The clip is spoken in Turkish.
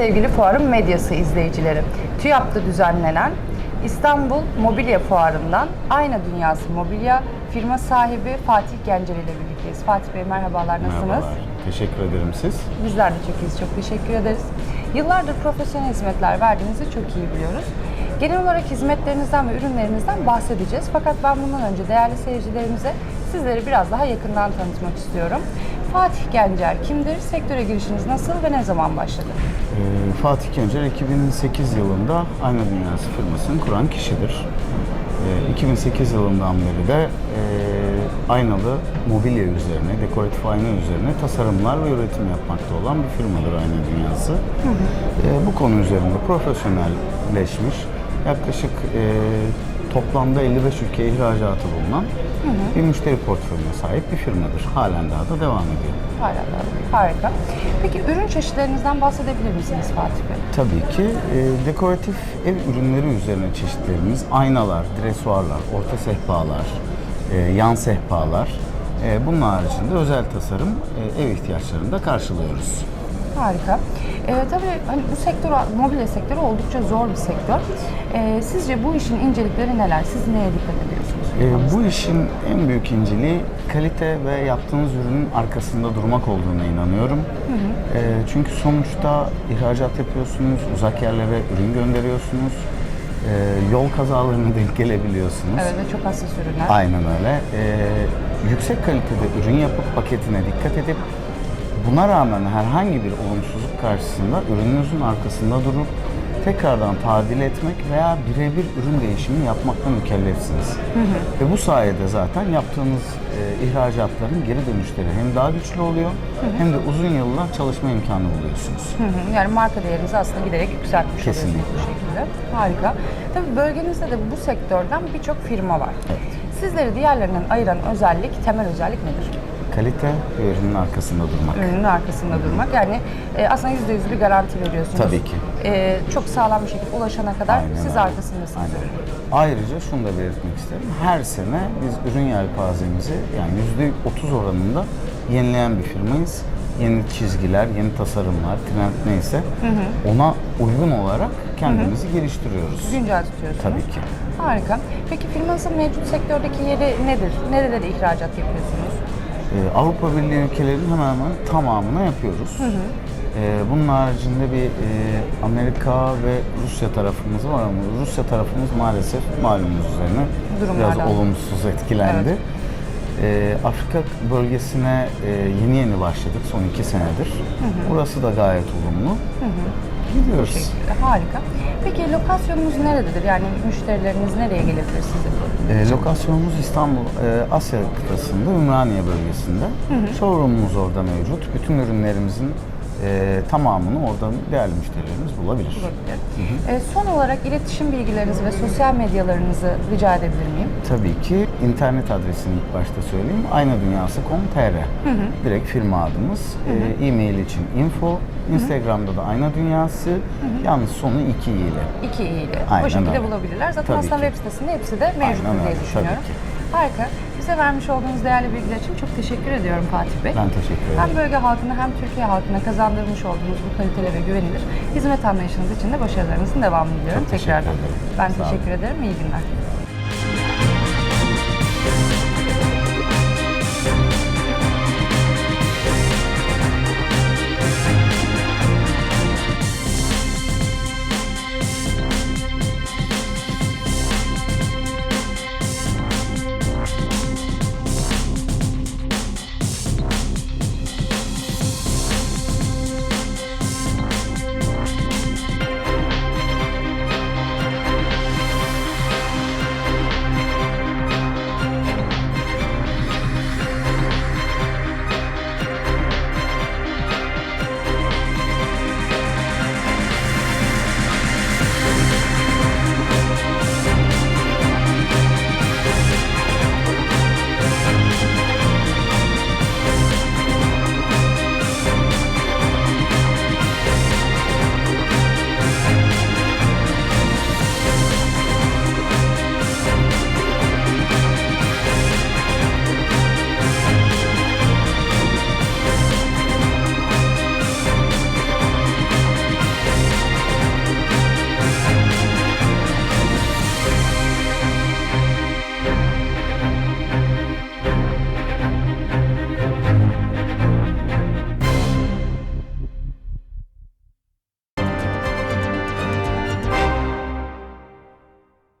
sevgili fuarın medyası izleyicileri. TÜYAP'ta düzenlenen İstanbul Mobilya Fuarı'ndan Ayna Dünyası Mobilya firma sahibi Fatih Gencer ile birlikteyiz. Fatih Bey merhabalar, nasılsınız? Merhabalar. Teşekkür ederim siz. Bizler de çok iyiyiz, çok teşekkür ederiz. Yıllardır profesyonel hizmetler verdiğinizi çok iyi biliyoruz. Genel olarak hizmetlerinizden ve ürünlerinizden bahsedeceğiz. Fakat ben bundan önce değerli seyircilerimize sizleri biraz daha yakından tanıtmak istiyorum. Fatih Gencer kimdir? Sektöre girişiniz nasıl ve ne zaman başladı? Ee, Fatih Gencer 2008 yılında Ayna Dünyası firmasını kuran kişidir. Ee, 2008 yılından beri de e, aynalı mobilya üzerine, dekoratif ayna üzerine tasarımlar ve üretim yapmakta olan bir firmadır Ayna Dünyası. Ee, bu konu üzerinde profesyonelleşmiş, yaklaşık e, toplamda 55 ülkeye ihracatı bulunan bir müşteri portföyüne sahip bir firmadır. Halen daha da devam ediyor. Hala da harika. Peki ürün çeşitlerinizden bahsedebilir misiniz Fatih Bey? Tabii ki e, dekoratif ev ürünleri üzerine çeşitlerimiz aynalar, dresuarlar, orta sehpalar, e, yan sehpalar. E, bunun haricinde özel tasarım e, ev ihtiyaçlarını da karşılıyoruz. Harika. Ee, tabii hani bu sektör, mobilya sektörü oldukça zor bir sektör. Ee, sizce bu işin incelikleri neler? Siz neye dikkat ediyorsunuz? E, bu işin en büyük inceliği kalite ve yaptığınız ürünün arkasında durmak olduğuna inanıyorum. E, çünkü sonuçta ihracat yapıyorsunuz, uzak yerlere ürün gönderiyorsunuz, e, yol kazalarına denk gelebiliyorsunuz. Evet ve çok hassas ürünler. Aynen öyle. Ee, yüksek kalitede ürün yapıp paketine dikkat edip buna rağmen herhangi bir olumsuzluk karşısında ürününüzün arkasında durup tekrardan tadil etmek veya birebir ürün değişimi yapmakla mükellefsiniz. Ve bu sayede zaten yaptığınız e, ihracatların geri dönüşleri hem daha güçlü oluyor hem de uzun yıllar çalışma imkanı buluyorsunuz. Hı hı. Yani marka değerinizi aslında giderek yükseltmiş Kesinlikle. oluyorsunuz bu şekilde. Harika. Tabii bölgenizde de bu sektörden birçok firma var. Sizleri diğerlerinden ayıran özellik, temel özellik nedir? Kalite ve ürünün arkasında durmak. Ürünün arkasında durmak. Yani e, aslında %100 bir garanti veriyorsunuz. Tabii ki. E, çok sağlam bir şekilde ulaşana kadar Aynen siz öyle. arkasındasınız. Aynen. Ayrıca şunu da belirtmek isterim. Her sene biz ürün yelpazemizi yani yüzde 30 oranında yenileyen bir firmayız. Yeni çizgiler, yeni tasarımlar, trend neyse ona uygun olarak kendimizi geliştiriyoruz. Güncel tutuyorsunuz. Tabii ki. Harika. Peki firmanızın mevcut sektördeki yeri nedir? Nerelere ihracat yapıyorsunuz? Ee, Avrupa Birliği ülkelerinin hemen hemen tamamına yapıyoruz. Ee, bunun haricinde bir e, Amerika ve Rusya tarafımız var ama Rusya tarafımız maalesef malumunuz üzerine Durumlardan. biraz olumsuz etkilendi. Evet. Ee, Afrika bölgesine e, yeni yeni başladık son iki senedir. Burası da gayet olumlu. Gidiyoruz. şekilde. Harika. Peki lokasyonunuz nerededir? Yani müşterileriniz nereye gelebilir sizin? E, lokasyonumuz İstanbul, e, Asya kıtasında, Ümraniye bölgesinde. Showroomumuz orada mevcut. Bütün ürünlerimizin e, tamamını oradan değerli müşterilerimiz bulabilir. Ee, son olarak iletişim bilgilerinizi ve sosyal medyalarınızı rica edebilir miyim? Tabii ki internet adresini ilk başta söyleyeyim. aynadunyası.com.tr Direkt firma adımız. E, e-mail için info. Instagram'da da Ayna Dünyası. Yalnız sonu iki i ile. İki iyiyle. Aynen Bu şekilde öyle. bulabilirler. Zaten Tabii aslında ki. web sitesinde hepsi de mevcut Aynen diye öyle, düşünüyorum. tabii ki. Harika. Bize vermiş olduğunuz değerli bilgiler için çok teşekkür ediyorum Fatih Bey. Ben teşekkür ederim. Hem bölge halkına hem Türkiye halkına kazandırmış olduğunuz bu kaliteli ve güvenilir hizmet anlayışınız için de başarılarınızın devamını diliyorum Çok teşekkür tekrardan. ederim. Ben teşekkür ederim. İyi günler.